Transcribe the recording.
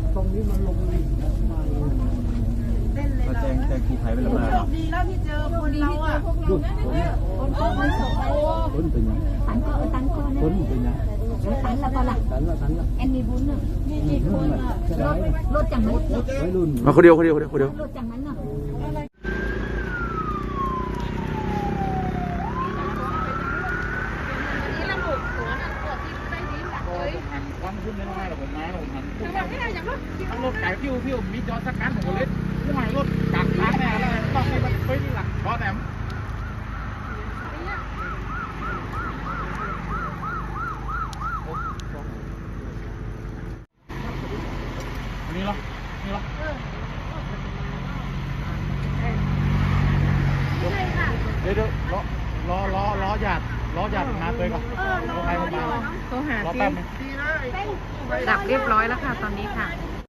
ถตรงนี้มันลงมาเต้นเลยมาเราแจ้งแจ้งกู้ภัยไปแล้วมาโชคดีแล้วที่เจอคนเราอะดูคนโตคนสวยคนเป็นยังตันก็เออตันก็คนเป็นยังตันแล้วก็ละตันละตันละแอนมีบุญอะมีกี่คนอะจะรได้ถรถจังนั้นวัยรุ่นมาคนเดียวคนเดียวคนเดียวคนเดียวรถจังนั้นเนาะ วัน ขึ้นไม่ได้หรอกผมมาผมหันทั้งรถเอารถไก่พิ้วพิ้วมีจอสักการผมก็เลยห่วรถกักทางแน่แล้วต้องให้มันไปที่หลักพราะแต่นี่หรอนี่หรอเดี๋ยวเดี๋ยวรอรอรอหยาด รอหยาดมาเลยก่อนรอใครมาโทรหารอทีแป๊บนึง ดับเรียบร้อยแล้วค่ะตอนนี้ค่ะ